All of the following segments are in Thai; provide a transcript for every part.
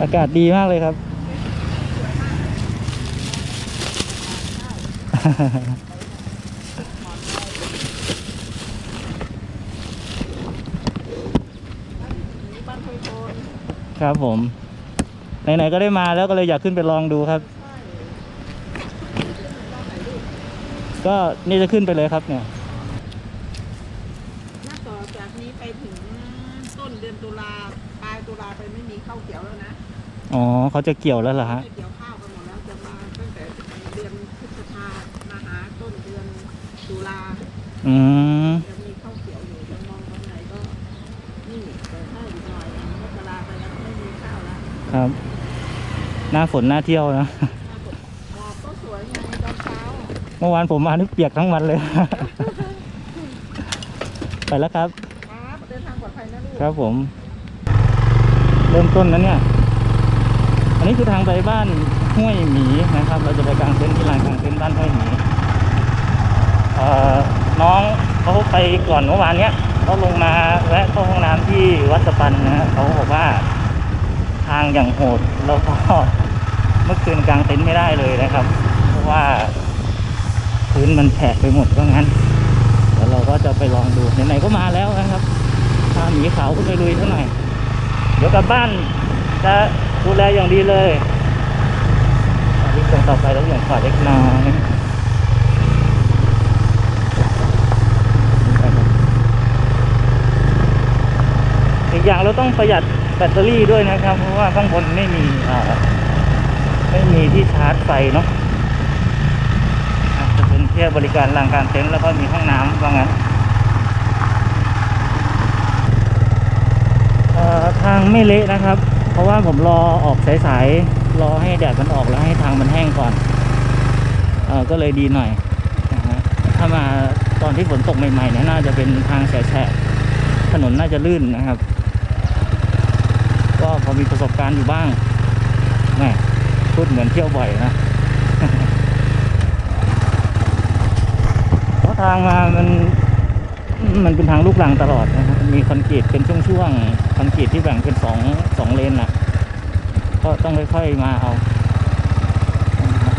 อากาศดีมากเลยครับ ครับผม ไหนๆก็ได้มาแล้วก็เลยอยากขึ้นไปลองดูครับ ก็นี่จะขึ้นไปเลยครับเนี่ย ถ้าต่อจากนี้ไปถึง ต้นเดือนตุลาปลายตุลาไปไม่มีข้าวเขียวแล้วนะอ๋อเขาจะเกี่ยวแล้วเหรอฮะไม่เกี่ยวข้าวกันหมดแล้วจะมาตั้งแต่เดือนพฤษภามาหาต้นเดือนตุลาอืมจะมีข้าวเขียวอยู่จะมองตรงไหนก็นี่แต่ถ้าอีกหน่อยมกราไปแล้วไม่มีข้าวแล้วครับ หน้าฝนหน้าเที่ยวนะหมอกก็สวยไงตอนเช้า เมื่อวานผมมานี่เปียกทั้งวันเลย ไปแล้วครับครับ เดินทางปลอดภัยนะลูกครับผม เริ่มต้นนั้นเนี่ย อันนี้คือทางไปบ้านห้วยหมีนะครับ เราจะไปกางเต็นท์ที่ลานกางเต็นท์บ้านห้วยหมีน้องเขาไปก่อนเมื่อวานเนี้ยเขาลงมาแวะเข้าห้องน้ำที่วัดสปันนะเขาบอกว่าทางอย่างโหดแล้วก็เมื่อคืนกางเต็นท์ไม่ได้เลยนะครับ เพราะว่าพื้นมันแฉะไปหมดว่างั้นเดี๋ยวเราก็จะไปลองดูไหนๆก็มาแล้วนะครับ พาหมีขาวขึ้นไปลุยเท่าไหน่เดี๋ยวกลับบ้านจะดูแลอย่างดีเลยวิ่งตรงต่อไปแล้วอย่างขวาเล็กน้อยอีกอย่างเราต้องประหยัดแบตเตอรี่ด้วยนะครับ เพราะว่าข้างบนไม่มีไม่มีที่ชาร์จไฟเนาะอะจะเป็นแค่บริการลางการเต็นท์แล้วก็มีห้องน้ำว่างั้น เอ่อ ทางไม่เละนะครับ เพราะว่าผมรอออกสายๆรอให้แดดมันออกแล้วให้ทางมันแห้งก่อนเออก็เลยดีหน่อยนะฮะถ้ามาตอนที่ฝนตกใหม่ๆเนี่ยน่าจะเป็นทางแฉะถนนน่าจะลื่นนะครับ ก็พอมีประสบการณ์อยู่บ้างแหมพูดเหมือนเที่ยวบ่อยนะเพราะทางมามัน มันเป็นทางลูกรังตลอดนะครับมีคอนกรีตเป็นช่วงๆคอนกรีตที่แบ่งเป็นสองสองเลนน่ะ ก็ต้องค่อยๆมาเอานะครับ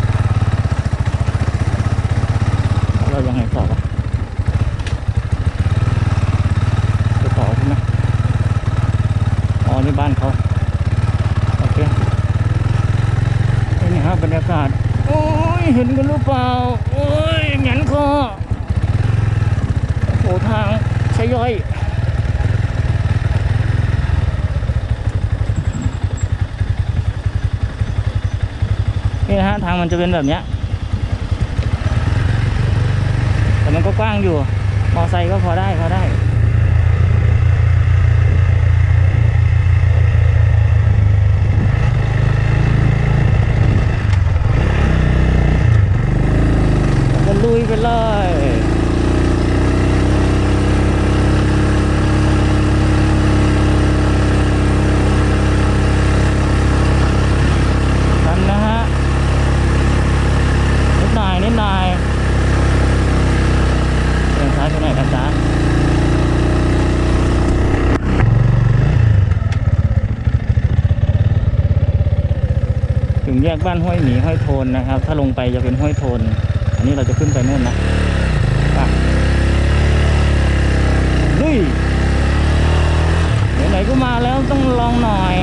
แล้วเรายังไงต่อวะไปต่อใช่ไหมอ๋อนี่บ้านเขาโอเคนี่ฮะบรรยากาศ โอ้ย เห็นกันหรือเปล่า โอ้ยเหงียนคอ ทางชย่อยนี่นะฮะทางมันจะเป็นแบบเนี้ยแต่มันก็กว้างอยู่ มอไซค์ก็พอได้พอได้ ก็ลุยไปเลย กันนะฮะ นิดหน่อยนิดหน่อยเดินซ้ายไปหน่อยกันจ้าถึงแย กบ้านห้วยหมีห้วยโทนนะครับ ถ้าลงไปจะเป็นห้วยโทน อันนี้เราจะขึ้นไปโน่นนะไปลุยไหนๆก็มาแล้วต้องลองหน่อย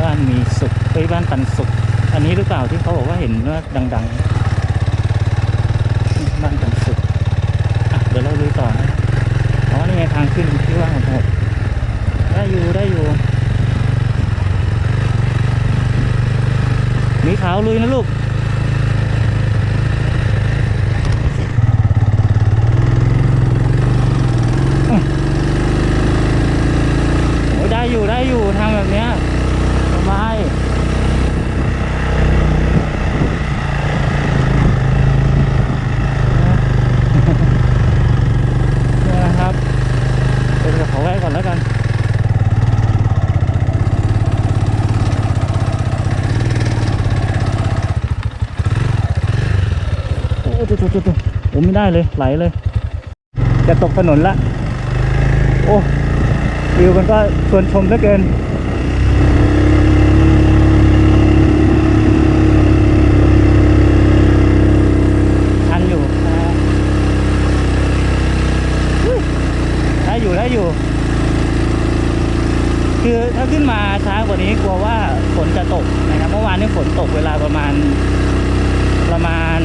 บ้านมีสุขเอ้บ้านปันสุข อันนี้หรือเปล่าที่เขาบอกว่าเห็นว่าดัง ๆ บ้านปันสุขอะเดี๋ยวเราดูต่อนะอ๋อนี่ไงทางขึ้นที่ว่างหมดได้ อยู่ได้อยู่ มีขาวลุยนะลูก โอ้ยได้อยู่ได้อยู่ทางแบบเนี้ยสบายเนี่ยนะครับเดี๋ยวขอแวะก่อนแล้วกัน ตุ๊ตุ๊ตุ๊โอ้ ไม่ได้เลยไหลเลย จะตกถนนละ โอ้วิวมันก็ชวนชมเหลือเกินชันอยู่นะฮะได้อยู่ได้อยู่ คือถ้าขึ้นมาช้ากว่านี้กลัวว่าฝนจะตกนะครับเมื่อวานนี้ฝนตกเวลาประมาณ ประมาณ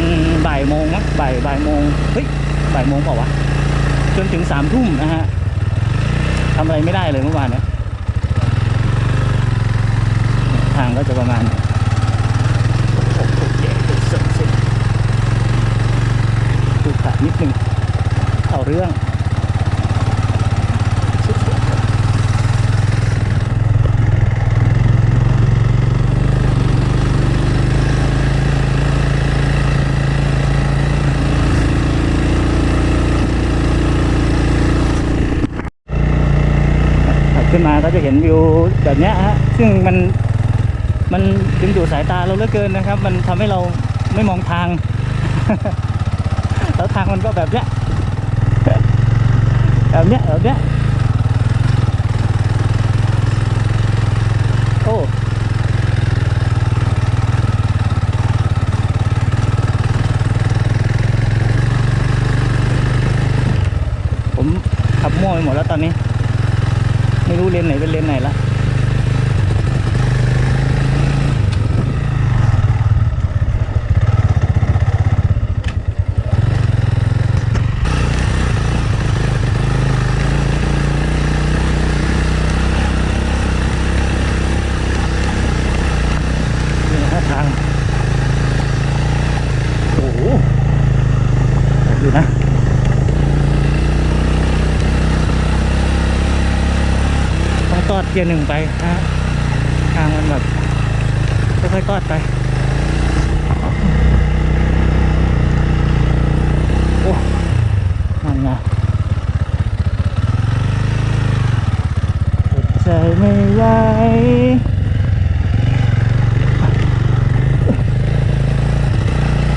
บ่ายโมงมั้งบ่ายบ่ายโมงเฮ้ยบ่ายโมงเปล่าวะจนถึงสามทุ่มนะฮะทำอะไรไม่ได้เลยเมื่อวานเนี่ยทางก็จะประมาณดูขานิดนึงเอาเรื่อง ขึ้นมาก็จะเห็นวิวแบบนี้ฮะซึ่งมันมันดึงดูดสายตาเราเหลือเกินนะครับ มันทำให้เราไม่มองทาง แล้วทางมันก็แบบเนี้ยแบบเนี้ยแบบเนี้ยโอ้ผมขับมั่วไปหมดแล้วตอนนี้ ไม่รู้เลนไหนเป็นเลนไหนละนี่นะทาง โอ้โหอยู่นะ ต้องตอดเกียร์หนึ่งไปนะฮะทางมันแบบค่อยๆกอดไปโอ้นั่นไงอดใจไม่ไหว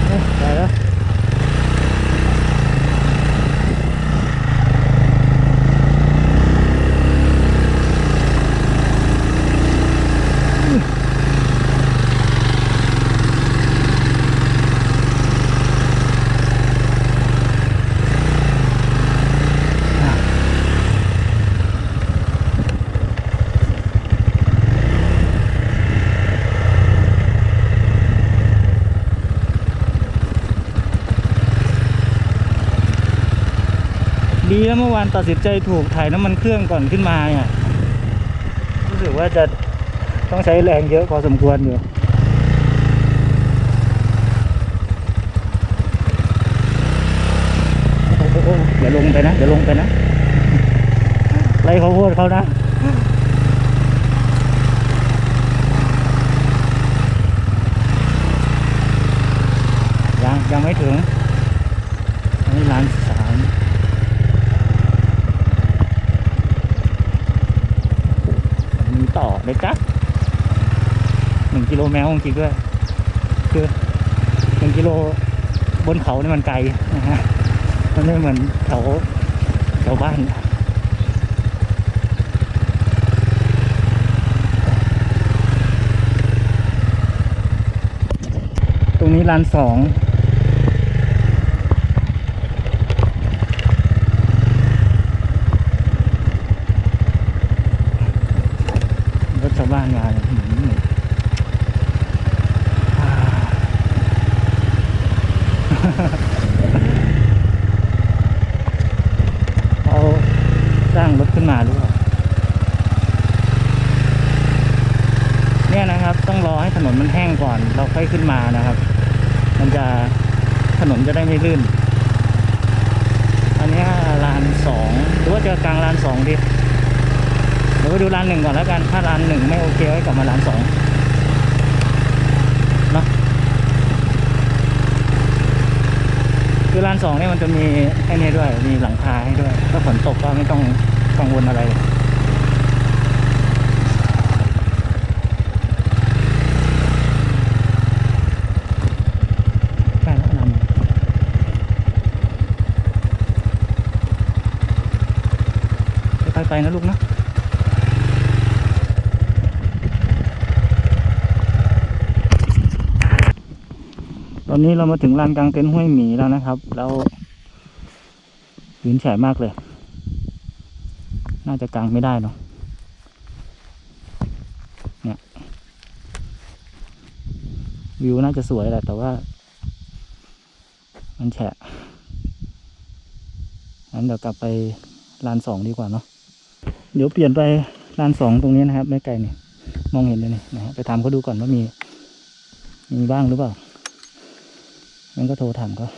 เอ้ยไปแล้ว ดีแล้วเมื่อวานตัดสินใจถูกถ่ายน้ำมันเครื่องก่อนขึ้นมาเนี่ยรู้สึกว่าจะต้องใช้แรงเยอะพอสมควรอยู่โอ้โหอย่าลงไปนะอย่าลงไปนะไล่เขาวโพดเขานะยังยังไม่ถึงอันนี้ร้านสามมี ต่อเลยจ้ะหนึ่งกิโลแมวจริงด้วย คือหนึ่งกิโลบนเขาเนี่ยมันไกลนะฮะมันไม่เหมือนแถวแถวบ้านตรงนี้ร้านสอง รถชาว บ้านมาเนี่ยอื้อหืออ่าเขาสร้างรถขึ้นมาหรือเปล่าเนี่ยนะครับ ต้องรอให้ถนนมันแห้งก่อน เราค่อยขึ้นมานะครับ มันจะถนนจะได้ไม่ลื่น อันเนี้ยลานสองหรือว่าจะกลางลานสองดีเเดี๋ยวไปดูร้านหนึ่งก่อนแล้วกัน ถ้าร้านหนึ่งไม่โอเคไว้กลับมาร้านสองเนาะคือร้านสองเนี่ยมันจะมีไอ้นี่ด้วย มีหลังคาให้ด้วย ถ้าฝนตกก็ไม่ต้องกังวลอะไรเลยไปนะลูกนะ อนนี้เรามาถึงลานกลางเต็นท์ห้วยหมีแล้วนะครับ แล้ววินแฉะมากเลย น่าจะกลางไม่ได้เนาะเนี่ยวิวน่าจะสวยแหละแต่ว่า มันแฉะงั้นเดี๋ยวกลับไปลานสองดีกว่าเนาะเดี๋ยวเปลี่ยนไปลานสองตรงนี้นะครับ ไม่ไกลเนี่ยมองเห็นเลยเนี่ยนะฮะไปถามเขาดูก่อนว่ามี มีบ้างหรือเปล่า งั้นก็โทรถามเขา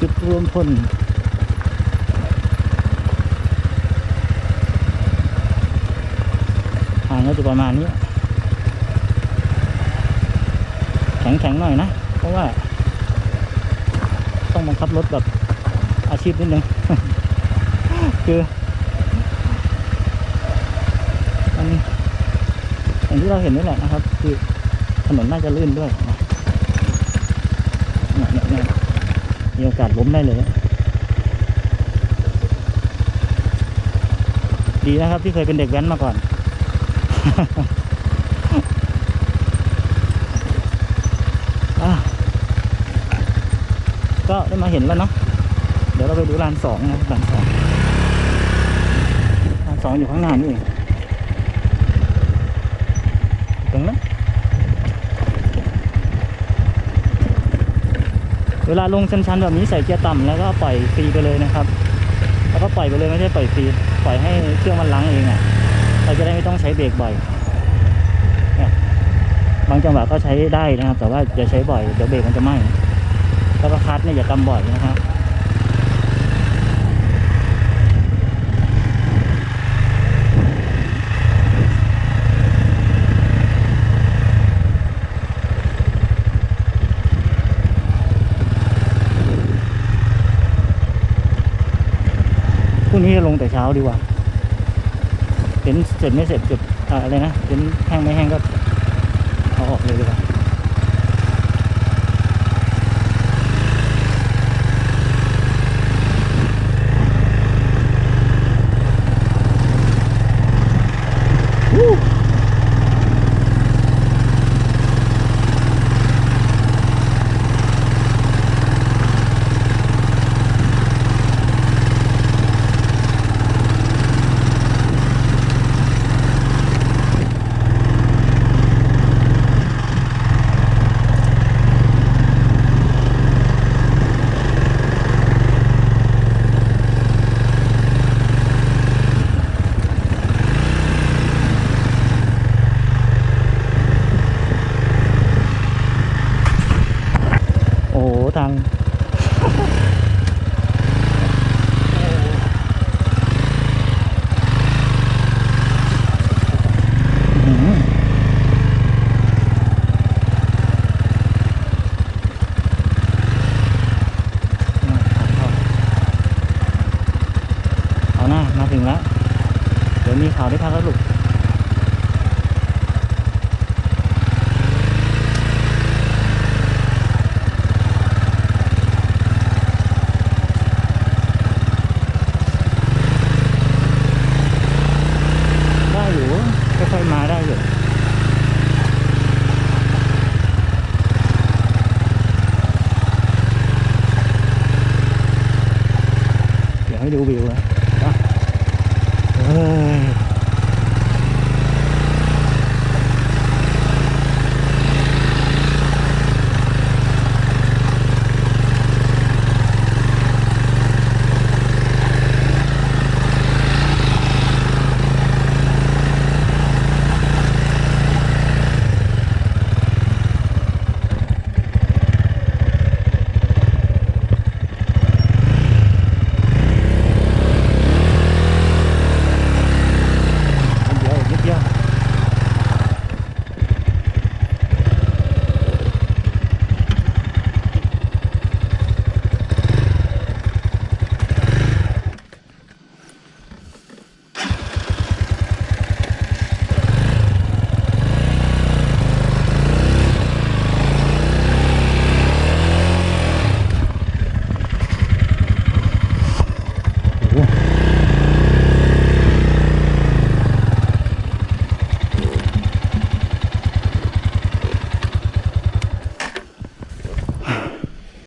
จุดรวมพลทางก็จะประมาณนี้ แข็งๆหน่อยนะ เพราะว่า ต้องบังคับรถแบบอาชีพนิดนึง คือ มัน อย่างที่เราเห็นนี่แหละนะครับ คือถนนน่าจะลื่นด้วยนะเนี่ยเนี่ยเนี่ยมีโอกาสล้มได้เลย ดีนะครับที่เคยเป็นเด็กแว้นมาก่อนก็ได้มาเห็นแล้วเนาะ เดี๋ยวเราไปดูลานสองนะลานสองลานสองอยู่ข้างหน้านี่เอง ตรงนั้นเวลาลงชันๆแบบนี้ใส่เกียร์ต่ำแล้วก็ปล่อยฟรีไปเลยนะครับ แล้วก็ปล่อยไปเลยไม่ใช่ปล่อยฟรีปล่อยให้เครื่องมันล้างเองอะเราจะได้ไม่ต้องใช้เบรกบ่อยเนี่ยบางจังหวะก็ใช้ได้นะครับ แต่ว่าอย่าใช้บ่อยเดี๋ยวเบรกมันจะไหม้แล้วก็คัดเนี่ยอย่ากำบ่อยนะครับ นี้ลงแต่เช้าดีกว่าเห็นเสร็จไม่เสร็จจุดอ่าอะไรนะเห็นแห้งไม่แห้งก็เอาออกเลยดีกว่า